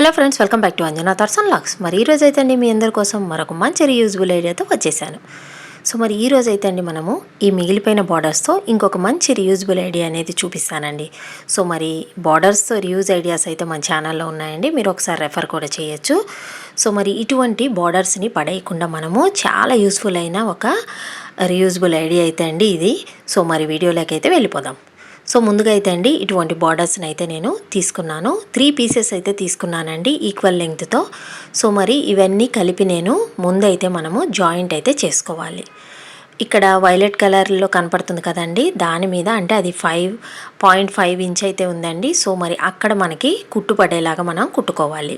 Hello friends welcome back to Anjana తర్సన్ lakhs మరి ఈ రోజు అయితే అండి మీ అందరి కోసం మరొక మంచి రీయూజబుల్ ఐడియాతో వచ్చేసాను. సో మరి ఈ అయితే అండి మనము ఈ మిగిలిపోయిన బార్డర్స్తో ఇంకొక మంచి రీయూజబుల్ ఐడియా అనేది చూపిస్తానండి. సో మరి బార్డర్స్తో రియూజ్ ఐడియాస్ అయితే మన ఛానల్లో ఉన్నాయండి. మీరు ఒకసారి రెఫర్ కూడా చేయొచ్చు. సో మరి ఇటువంటి బార్డర్స్ని పడేయకుండా మనము చాలా యూస్ఫుల్ అయిన ఒక రియూజబుల్ ఐడియా అయితే అండి ఇది. సో మరి వీడియోలోకి అయితే వెళ్ళిపోదాం. సో ముందుగా అయితే అండి ఇటువంటి బార్డర్స్ని అయితే నేను తీసుకున్నాను. త్రీ పీసెస్ అయితే తీసుకున్నానండి ఈక్వల్ లెంగ్త్తో సో మరి ఇవన్నీ కలిపి నేను ముందైతే మనము జాయింట్ అయితే చేసుకోవాలి. ఇక్కడ వైలెట్ కలర్లో కనపడుతుంది కదండి. దాని మీద అంటే అది ఫైవ్ పాయింట్ ఫైవ్ ఇంచ్ అయితే ఉందండి. సో మరి అక్కడ మనకి కుట్టు పడేలాగా మనం కుట్టుకోవాలి.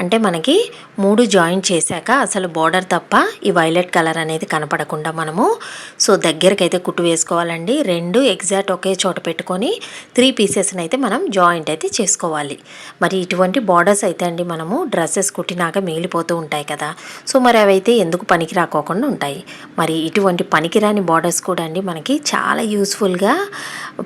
అంటే మనకి మూడు జాయింట్ చేశాక అసలు బార్డర్ తప్ప ఈ వైలెట్ కలర్ అనేది కనపడకుండా మనము సో దగ్గరకైతే కుట్టు వేసుకోవాలండి. రెండు ఎగ్జాక్ట్ ఒకే చోట పెట్టుకొని త్రీ పీసెస్ని అయితే మనం జాయింట్ అయితే చేసుకోవాలి. మరి ఇటువంటి బార్డర్స్ అయితే అండి మనము డ్రెస్సెస్ కుట్టినాక మిగిలిపోతూ ఉంటాయి కదా. సో మరి అవైతే ఎందుకు పనికి రాకోకుండా ఉంటాయి. మరి ఇటువంటి పని పనికిరాని బార్డర్స్ కూడా అండి మనకి చాలా యూస్ఫుల్గా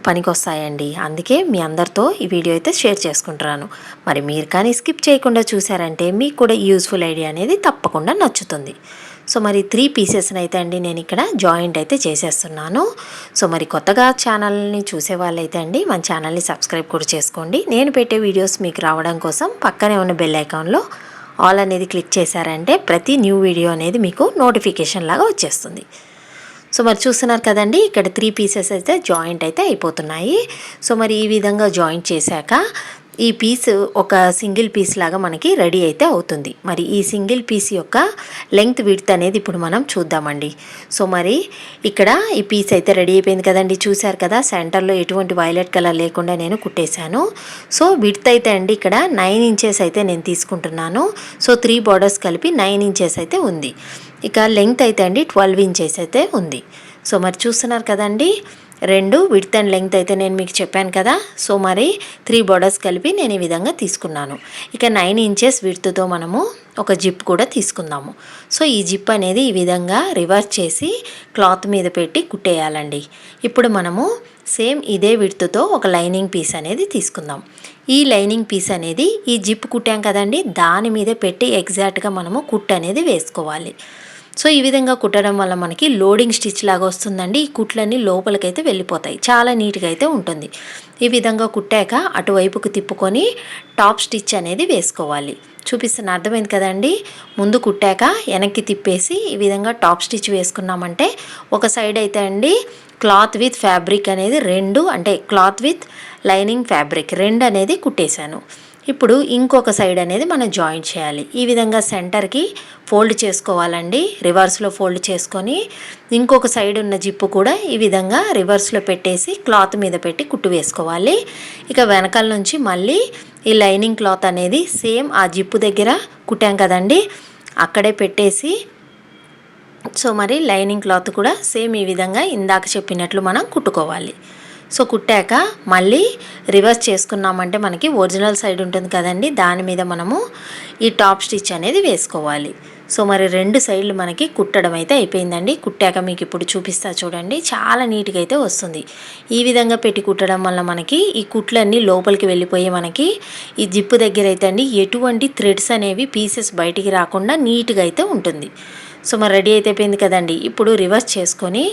పనికొస్తాయండి. అందుకే మీ అందరితో ఈ వీడియో అయితే షేర్ చేసుకుంటున్నాను. మరి మీరు కానీ స్కిప్ చేయకుండా చూసారంటే మీకు కూడా యూస్ఫుల్ ఐడియా అనేది తప్పకుండా నచ్చుతుంది. సో మరి త్రీ పీసెస్ని అయితే అండి నేను ఇక్కడ జాయింట్ అయితే చేసేస్తున్నాను. సో మరి కొత్తగా ఛానల్ని చూసే వాళ్ళైతే అండి మన ఛానల్ని సబ్స్క్రైబ్ కూడా చేసుకోండి. నేను పెట్టే వీడియోస్ మీకు రావడం కోసం పక్కనే ఉన్న బెల్ ఐకాన్లో ఆల్ అనేది క్లిక్ చేశారంటే ప్రతి న్యూ వీడియో అనేది మీకు నోటిఫికేషన్ లాగా వచ్చేస్తుంది. సో మరి చూస్తున్నారు కదండి ఇక్కడ త్రీ పీసెస్ అయితే జాయింట్ అయితే అయిపోతున్నాయి. సో మరి ఈ విధంగా జాయింట్ చేశాక ఈ పీస్ ఒక సింగిల్ పీస్ లాగా మనకి రెడీ అయితే అవుతుంది. మరి ఈ సింగిల్ పీస్ యొక్క లెంగ్త్ విడ్త్ అనేది ఇప్పుడు మనం చూద్దామండి. సో మరి ఇక్కడ ఈ పీస్ అయితే రెడీ అయిపోయింది కదండి. చూశారు కదా సెంటర్లో ఎటువంటి వైలెట్ కలర్ లేకుండా నేను కుట్టేశాను. సో విడ్త్ అయితే అండి ఇక్కడ నైన్ ఇంచెస్ అయితే నేను తీసుకుంటున్నాను. సో త్రీ బార్డర్స్ కలిపి నైన్ ఇంచెస్ అయితే ఉంది. ఇక లెంగ్త్ అయితే అండి ట్వెల్వ్ ఇంచెస్ అయితే ఉంది. సో మరి చూస్తున్నారు కదండి. రెండు విడ్త్ అండ్ లెంగ్త్ అయితే నేను మీకు చెప్పాను కదా. సో మరి త్రీ బోర్డర్స్ కలిపి నేను ఈ విధంగా తీసుకున్నాను. ఇక నైన్ ఇంచెస్ విడ్త్తో మనము ఒక జిప్ కూడా తీసుకుందాము. సో ఈ జిప్ అనేది ఈ విధంగా రివర్స్ చేసి క్లాత్ మీద పెట్టి కుట్టేయాలండి. ఇప్పుడు మనము సేమ్ ఇదే విడ్త్తో ఒక లైనింగ్ పీస్ అనేది తీసుకుందాం. ఈ లైనింగ్ పీస్ అనేది ఈ జిప్ కుట్టాం కదండి. దాని మీద పెట్టి ఎగ్జాక్ట్గా మనము కుట్ అనేది వేసుకోవాలి. సో ఈ విధంగా కుట్టడం వల్ల మనకి లోడింగ్ స్టిచ్ లాగా వస్తుందండి. ఈ కుట్లన్నీ లోపలికైతే వెళ్ళిపోతాయి. చాలా నీట్గా అయితే ఉంటుంది. ఈ విధంగా కుట్టాక అటువైపుకు తిప్పుకొని టాప్ స్టిచ్ అనేది వేసుకోవాలి. చూపిస్తున్న అర్థమైంది కదండి? ముందు కుట్టాక వెనక్కి తిప్పేసి ఈ విధంగా టాప్ స్టిచ్ వేసుకున్నామంటే ఒక సైడ్ అయితే అండి క్లాత్ విత్ ఫ్యాబ్రిక్ అనేది రెండు అంటే క్లాత్ విత్ లైనింగ్ ఫ్యాబ్రిక్ రెండు అనేది కుట్టేశాను. ఇప్పుడు ఇంకొక సైడ్ అనేది మనం జాయిన్ చేయాలి. ఈ విధంగా సెంటర్కి ఫోల్డ్ చేసుకోవాలండి. రివర్స్లో ఫోల్డ్ చేసుకొని ఇంకొక సైడ్ ఉన్న జిప్పు కూడా ఈ విధంగా రివర్స్లో పెట్టేసి క్లాత్ మీద పెట్టి కుట్టు వేసుకోవాలి. ఇక వెనకాల నుంచి మళ్ళీ ఈ లైనింగ్ క్లాత్ అనేది సేమ్ ఆ జిప్పు దగ్గర కుట్టాం కదండి. అక్కడే పెట్టేసి సో మరి లైనింగ్ క్లాత్ కూడా సేమ్ ఈ విధంగా ఇందాక చెప్పినట్లు మనం కుట్టుకోవాలి. సో కుట్టాక మళ్ళీ రివర్స్ చేసుకున్నామంటే మనకి ఒరిజినల్ సైడ్ ఉంటుంది కదండి. దాని మీద మనము ఈ టాప్ స్టిచ్ అనేది వేసుకోవాలి. సో మరి రెండు సైడ్లు మనకి కుట్టడం అయితే అయిపోయిందండి. కుట్టాక మీకు ఇప్పుడు చూపిస్తా చూడండి. చాలా నీట్గా అయితే వస్తుంది. ఈ విధంగా పెట్టి కుట్టడం వల్ల మనకి ఈ కుట్లన్నీ లోపలికి వెళ్ళిపోయి మనకి ఈ జిప్పు దగ్గర అయితే అండి ఎటువంటి థ్రెడ్స్ అనేవి పీసెస్ బయటికి రాకుండా నీట్గా అయితే ఉంటుంది. సో మరి రెడీ అయితే అయిపోయింది కదండి. ఇప్పుడు రివర్స్ చేసుకొని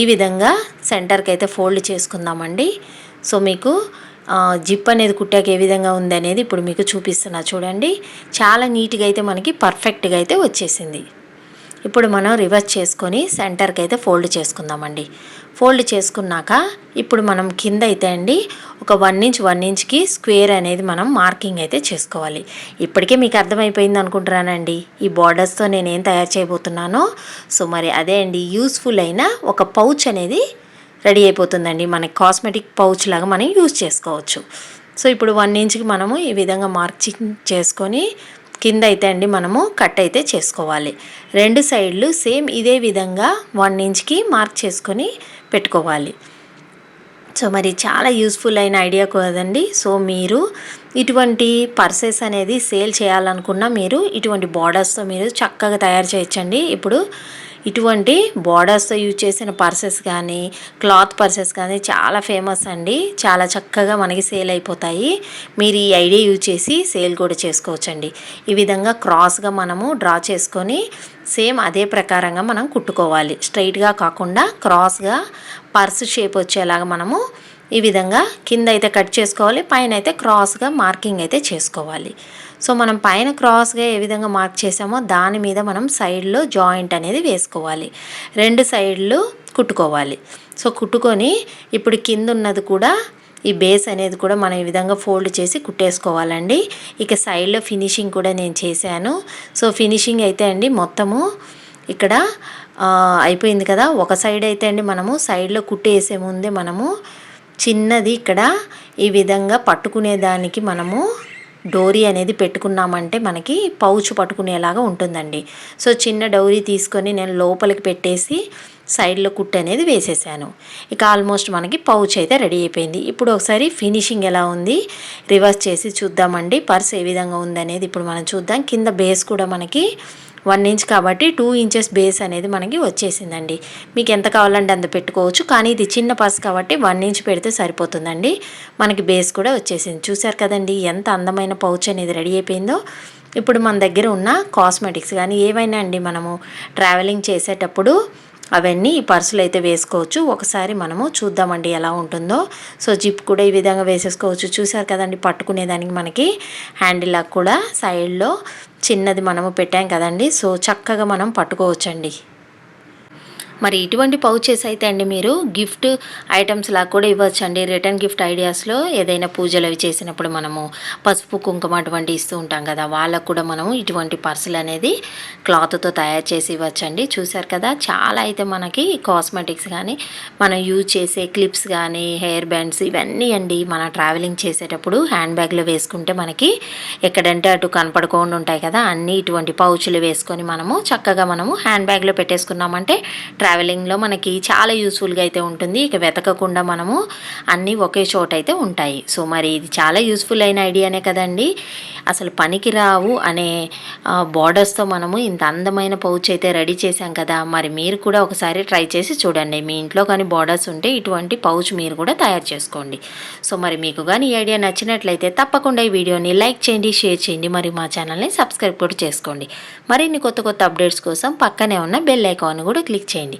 ఈ విధంగా సెంటర్కి అయితే ఫోల్డ్ చేసుకుందామండి. సో మీకు జిప్ అనేది కుట్టాక ఏ విధంగా ఉంది అనేది ఇప్పుడు మీకు చూపిస్తున్నా చూడండి. చాలా నీట్గా అయితే మనకి పర్ఫెక్ట్గా అయితే వచ్చేసింది. ఇప్పుడు మనం రివర్స్ చేసుకొని సెంటర్కి అయితే ఫోల్డ్ చేసుకుందామండి. ఫోల్డ్ చేసుకున్నాక ఇప్పుడు మనం కింద అయితే అండి ఒక వన్ ఇంచ్ వన్ ఇంచ్కి స్క్వేర్ అనేది మనం మార్కింగ్ అయితే చేసుకోవాలి. ఇప్పటికే మీకు అర్థమైపోయింది అనుకుంటున్నానండి. ఈ బార్డర్స్తో నేను ఏం తయారు చేయబోతున్నానో? సో మరి అదే అండి యూస్ఫుల్ అయిన ఒక పౌచ్ అనేది రెడీ అయిపోతుందండి. మన కాస్మెటిక్ పౌచ్ లాగా మనం యూజ్ చేసుకోవచ్చు. సో ఇప్పుడు వన్ ఇంచ్కి మనము ఈ విధంగా మార్కింగ్ చేసుకొని కింద అయితే అండి మనము కట్ అయితే చేసుకోవాలి. రెండు సైడ్లు సేమ్ ఇదే విధంగా వన్ ఇంచ్కి మార్క్ చేసుకొని పెట్టుకోవాలి. సో మరి చాలా యూస్ఫుల్ అయిన ఐడియా కదండి. సో మీరు ఇటువంటి పర్సెస్ అనేది సేల్ చేయాలనుకున్నా మీరు ఇటువంటి బార్డర్స్తో మీరు చక్కగా తయారు చేయొచ్చండి. ఇప్పుడు ఇటువంటి బోర్డర్స్తో యూజ్ చేసిన పర్సెస్ కానీ క్లాత్ పర్సెస్ కానీ చాలా ఫేమస్ అండి. చాలా చక్కగా మనకి సేల్ అయిపోతాయి. మీరు ఈ ఐడియా యూజ్ చేసి సేల్ కూడా చేసుకోవచ్చండి. ఈ విధంగా క్రాస్గా మనము డ్రా చేసుకొని సేమ్ అదే ప్రకారంగా మనం కుట్టుకోవాలి. స్ట్రైట్గా కాకుండా క్రాస్గా పర్స్ షేప్ వచ్చేలాగా మనము ఈ విధంగా కింద అయితే కట్ చేసుకోవాలి పైన అయితే క్రాస్గా మార్కింగ్ అయితే చేసుకోవాలి. సో మనం పైన క్రాస్గా ఏ విధంగా మార్క్ చేసామో దాని మీద మనం సైడ్లో జాయింట్ అనేది వేసుకోవాలి. రెండు సైడ్లు కుట్టుకోవాలి. సో కుట్టుకొని ఇప్పుడు కింద ఉన్నది కూడా ఈ బేస్ అనేది కూడా మనం ఈ విధంగా ఫోల్డ్ చేసి కుట్టేసుకోవాలండి. ఇక సైడ్లో ఫినిషింగ్ కూడా నేను చేశాను. సో ఫినిషింగ్ అయితే అండి మొత్తము ఇక్కడ అయిపోయింది కదా. ఒక సైడ్ అయితే అండి మనము సైడ్లో కుట్టేసే ముందే మనము చిన్నది ఇక్కడ ఈ విధంగా పట్టుకునే దానికి మనము డోరీ అనేది పెట్టుకున్నామంటే మనకి పౌచ్ పట్టుకునేలాగా ఉంటుందండి. సో చిన్న డౌరీ తీసుకొని నేను లోపలికి పెట్టేసి సైడ్లో కుట్టు అనేది వేసేసాను. ఇక ఆల్మోస్ట్ మనకి పౌచ్ అయితే రెడీ అయిపోయింది. ఇప్పుడు ఒకసారి ఫినిషింగ్ ఎలా ఉంది రివర్స్ చేసి చూద్దామండి. పర్స్ ఏ విధంగా ఉందనేది ఇప్పుడు మనం చూద్దాం. కింద బేస్ కూడా మనకి వన్ ఇంచ్ కాబట్టి టూ ఇంచెస్ బేస్ అనేది మనకి వచ్చేసిందండి. మీకు ఎంత కావాలంటే అంత పెట్టుకోవచ్చు. కానీ ఇది చిన్న పర్స్ కాబట్టి వన్ ఇంచ్ పెడితే సరిపోతుందండి. మనకి బేస్ కూడా వచ్చేసింది. చూసారు కదండి ఎంత అందమైన పౌచ్ అనేది రెడీ అయిపోయిందో. ఇప్పుడు మన దగ్గర ఉన్న కాస్మెటిక్స్ కానీ ఏవైనా అండి మనము ట్రావెలింగ్ చేసేటప్పుడు అవన్నీ ఈ పర్సులు అయితే వేసుకోవచ్చు. ఒకసారి మనము చూద్దామండి ఎలా ఉంటుందో. సో జిప్ కూడా ఈ విధంగా వేసేసుకోవచ్చు. చూసారు కదండి పట్టుకునేదానికి మనకి హ్యాండిల్ కూడా సైడ్లో చిన్నది మనము పెట్టాం కదండి. సో చక్కగా మనం పట్టుకోవచ్చండి. మరి ఇటువంటి పౌచెస్ అయితే అండి మీరు గిఫ్ట్ ఐటమ్స్ లాగా కూడా ఇవ్వచ్చు అండి రిటర్న్ గిఫ్ట్ ఐడియాస్లో ఏదైనా పూజలు అవి చేసినప్పుడు మనము పసుపు కుంకుమ అటువంటి ఇస్తూ ఉంటాం కదా వాళ్ళకు కూడా మనము ఇటువంటి పర్సులు అనేది క్లాత్తో తయారు చేసి ఇవ్వచ్చండి. చూసారు కదా చాలా అయితే మనకి కాస్మెటిక్స్ కానీ మనం యూజ్ చేసే క్లిప్స్ కానీ హెయిర్ బ్యాండ్స్ ఇవన్నీ అండి మన ట్రావెలింగ్ చేసేటప్పుడు హ్యాండ్ బ్యాగ్లో వేసుకుంటే మనకి ఎక్కడంటే అటు కనపడకుండా ఉంటాయి కదా అన్నీ ఇటువంటి పౌచులు వేసుకొని మనము చక్కగా మనము హ్యాండ్ బ్యాగ్లో పెట్టేసుకున్నామంటే ట్రా ట్రావెలింగ్లో మనకి చాలా యూస్ఫుల్గా అయితే ఉంటుంది. ఇక వెతకకుండా మనము అన్నీ ఒకే చోట అయితే ఉంటాయి. సో మరి ఇది చాలా యూస్ఫుల్ అయిన ఐడియానే కదండి. అసలు పనికి రావు అనే బార్డర్స్తో మనము ఇంత అందమైన పౌచ్ అయితే రెడీ చేశాం కదా మరి మీరు కూడా ఒకసారి ట్రై చేసి చూడండి. మీ ఇంట్లో కానీ బార్డర్స్ ఉంటే ఇటువంటి పౌచ్ మీరు కూడా తయారు చేసుకోండి. సో మరి మీకు కానీ ఈ ఐడియా నచ్చినట్లయితే తప్పకుండా ఈ వీడియోని లైక్ చేయండి షేర్ చేయండి మరి మా ఛానల్ని సబ్స్క్రైబ్ కూడా చేసుకోండి. మరిన్ని కొత్త కొత్త అప్డేట్స్ కోసం పక్కనే ఉన్న బెల్ ఐకాన్ కూడా క్లిక్ చేయండి.